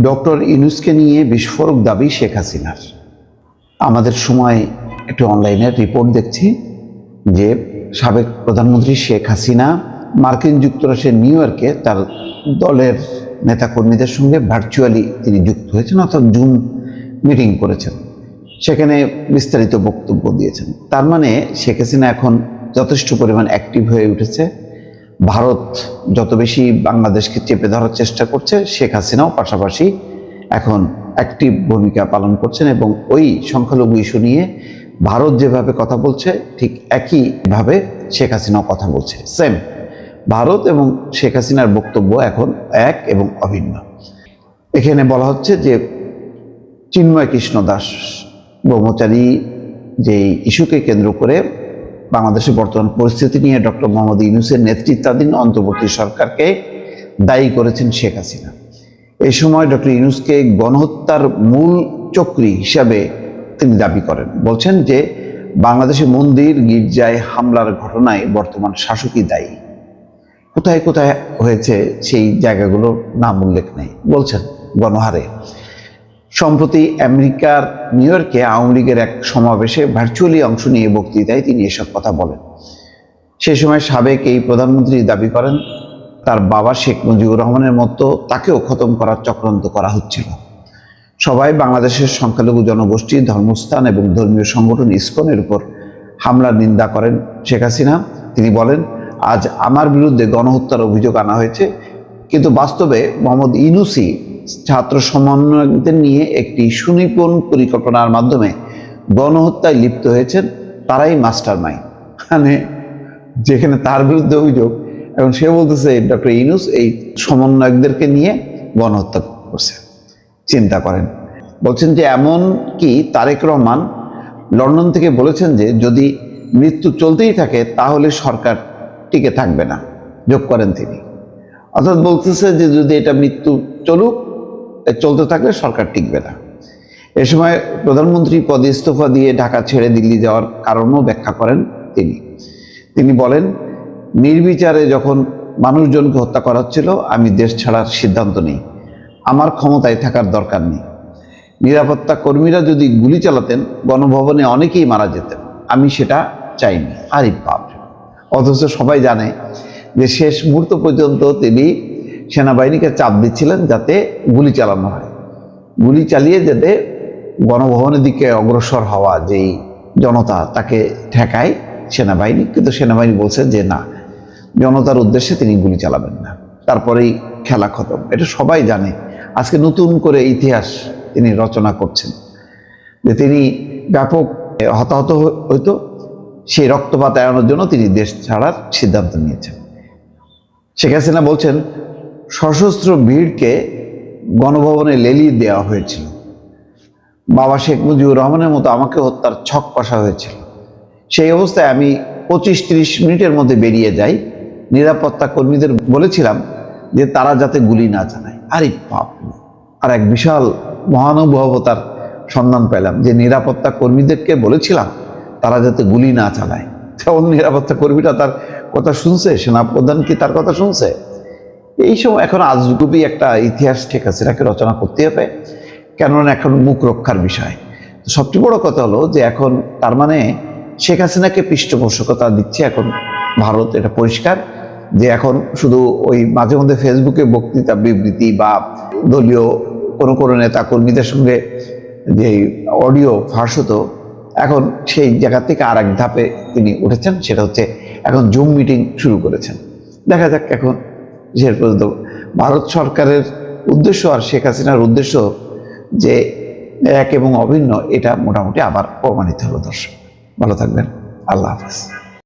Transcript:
Doctor ইনুসকে নিয়ে বিস্ফোরক দাবি শেখ হাসিনার। আমাদের সময় একটি অনলাইনে রিপোর্ট দেখছি যে সাবেক প্রধানমন্ত্রী শেখ হাসিনা মার্কিন যুক্তরাষ্ট্রের নিউ ইয়র্কে তার দলের নেতাকর্মীদের সঙ্গে ভার্চুয়ালি তিনি যুক্ত হয়েছেন, অর্থাৎ জুম মিটিং করেছেন। সেখানে বিস্তারিত বক্তব্য দিয়েছেন। তার মানে শেখ হাসিনা এখন যথেষ্ট পরিমাণ অ্যাক্টিভ হয়ে উঠেছে। ভারত যত বেশি বাংলাদেশকে চেপে ধরার চেষ্টা করছে, শেখ হাসিনাও পাশাপাশি এখন অ্যাক্টিভ ভূমিকা পালন করছেন এবং ওই সংখ্যালঘু ইস্যু নিয়ে ভারত যেভাবে কথা বলছে, ঠিক একইভাবে শেখ হাসিনাও কথা বলছে। সেম ভারত এবং শেখ হাসিনার বক্তব্য এখন এক এবং অভিন্ন। এখানে বলা হচ্ছে যে চিন্ময় কৃষ্ণ দাস ব্রহ্মচারী যে ইস্যুকে কেন্দ্র করে বাংলাদেশের বর্তমান পরিস্থিতি নিয়ে ডক্টর মোহাম্মদ ইউনুসের নেতৃত্বাধীন অন্তর্বর্তী সরকারকে দায়ী করেছেন শেখ হাসিনা। এই সময় ডক্টর ইউনুসকে গণহত্যার মূল চক্রী হিসাবে তিনি দাবি করেন। বলছেন যে, বাংলাদেশে মন্দির, গির্জায় হামলার ঘটনায় বর্তমান শাসকই দায়ী। কোথায় কোথায় হয়েছে সেই জায়গাগুলোর নাম উল্লেখ নেই। বলছেন, গণহারে। সম্প্রতি আমেরিকার নিউ ইয়র্কে আওয়ামী লীগের এক সমাবেশে ভার্চুয়ালি অংশ নিয়ে বক্তৃতায় তিনি এসব কথা বলেন। সে সময় সাবেক এই প্রধানমন্ত্রী দাবি করেন, তার বাবা শেখ মুজিবুর রহমানের মতো তাকেও খতম করার চক্রান্ত করা হচ্ছিল। সবাই বাংলাদেশের সংখ্যালঘু জনগোষ্ঠী, ধর্মস্থান এবং ধর্মীয় সংগঠন ইসকনের উপর হামলার নিন্দা করেন শেখ হাসিনা। তিনি বলেন, আজ আমার বিরুদ্ধে গণহত্যার অভিযোগ আনা হয়েছে, কিন্তু বাস্তবে মোহাম্মদ ইনুসি ছাত্র সমন্বয়কদের নিয়ে একটি সুনিপুণ পরিকল্পনার মাধ্যমে গণহত্যায় লিপ্ত হয়েছেন তারাই মাস্টার মাইন্ড মানে যেখানে তার বিরুদ্ধে অভিযোগ এখন সে বলতেছে, ডক্টর ইনুস এই সমন্বয়কদেরকে নিয়ে গণহত্যা করছে। চিন্তা করেন। বলছেন যে, এমন কি তারেক রহমান লন্ডন থেকে বলেছেন যে, যদি মৃত্যু চলতেই থাকে, তাহলে সরকার টিকে থাকবে না। যোগ করেন তিনি। অর্থাৎ বলতেছে যে, যদি এটা মৃত্যু চলুক চলতে থাকলে সরকার টিকবে না। এ সময় প্রধানমন্ত্রী পদে ইস্তফা দিয়ে ঢাকা ছেড়ে দিল্লি যাওয়ার কারণও ব্যাখ্যা করেন তিনি। তিনি বলেন, নির্বিচারে যখন মানুষজনকে হত্যা করা হচ্ছিল, আমি দেশ ছাড়ার সিদ্ধান্ত নিই। আমার ক্ষমতায় থাকার দরকার নেই। নিরাপত্তা কর্মীরা যদি গুলি চালাতেন, গণভবনে অনেকেই মারা যেতেন। আমি সেটা চাইনি। আরে বাপ অথচ সবাই জানে যে শেষ মুহূর্ত পর্যন্ত তিনি সেনাবাহিনীকে চাপ দিচ্ছিলেন যাতে গুলি চালানো হয়। গুলি চালিয়ে যাতে গণভবনের দিকে অগ্রসর হওয়া যেই জনতা তাকে ঠেকায় সেনাবাহিনী। কিন্তু সেনাবাহিনী বলছে যে না, জনতার উদ্দেশ্যে তিনি গুলি চালাবেন না। তারপরেই খেলা খতম। এটা সবাই জানে। আজকে নতুন করে ইতিহাস তিনি রচনা করছেন। যে তিনি ব্যাপক হতাহত হইতো, সেই রক্তপাত এড়ানোর জন্য তিনি দেশ ছাড়ার সিদ্ধান্ত নিয়েছেন। শেখ হাসিনা বলছেন সশস্ত্র ভিড়কে গণভবনে লেলিয়ে দেওয়া হয়েছিল। বাবা শেখ মুজিবুর রহমানের মতো আমাকে হত্যার ছক কষা হয়েছিল। সেই অবস্থায় আমি পঁচিশ তিরিশ মিনিটের মধ্যে বেরিয়ে যাই। নিরাপত্তা কর্মীদের বলেছিলাম যে তারা যাতে গুলি না চালায়। আরে পাপ আর এক বিশাল মহানুভবতার সন্ধান পেলাম যে নিরাপত্তা কর্মীদেরকে বলেছিলাম তারা যাতে গুলি না চালায়। তেমন নিরাপত্তা কর্মীরা তার কথা শুনছে, সেনাপ্রধান কি তার কথা শুনছে? এই সময় এখন আজগুবি একটা ইতিহাস ঠিক আছে, এটাকে রচনা করতে হবে। কেননা এখন মুখ রক্ষার বিষয়। সবচেয়ে বড় কথা হলো যে এখন তার মানে শেখ হাসিনাকে পৃষ্ঠপোষকতা দিচ্ছে এখন ভারত, এটা পরিষ্কার। যে এখন শুধু ওই মাঝে মধ্যে ফেসবুকে বক্তৃতা, বিবৃতি বা দলীয় কোনো কোনো নেতা কর্মীদের সঙ্গে যে অডিও ফাঁস হতো, এখন সেই জায়গা থেকে আর এক ধাপে তিনি উঠেছেন, সেটা হচ্ছে এখন জুম মিটিং শুরু করেছেন। দেখা যাক এখন শেষ পর্যন্ত। ভারত সরকারের উদ্দেশ্য আর শেখ হাসিনার উদ্দেশ্য যে এক এবং অভিন্ন, এটা মোটামুটি আবার প্রমাণিত হলো, দর্শক। ভালো থাকবেন। আল্লাহ হাফেজ।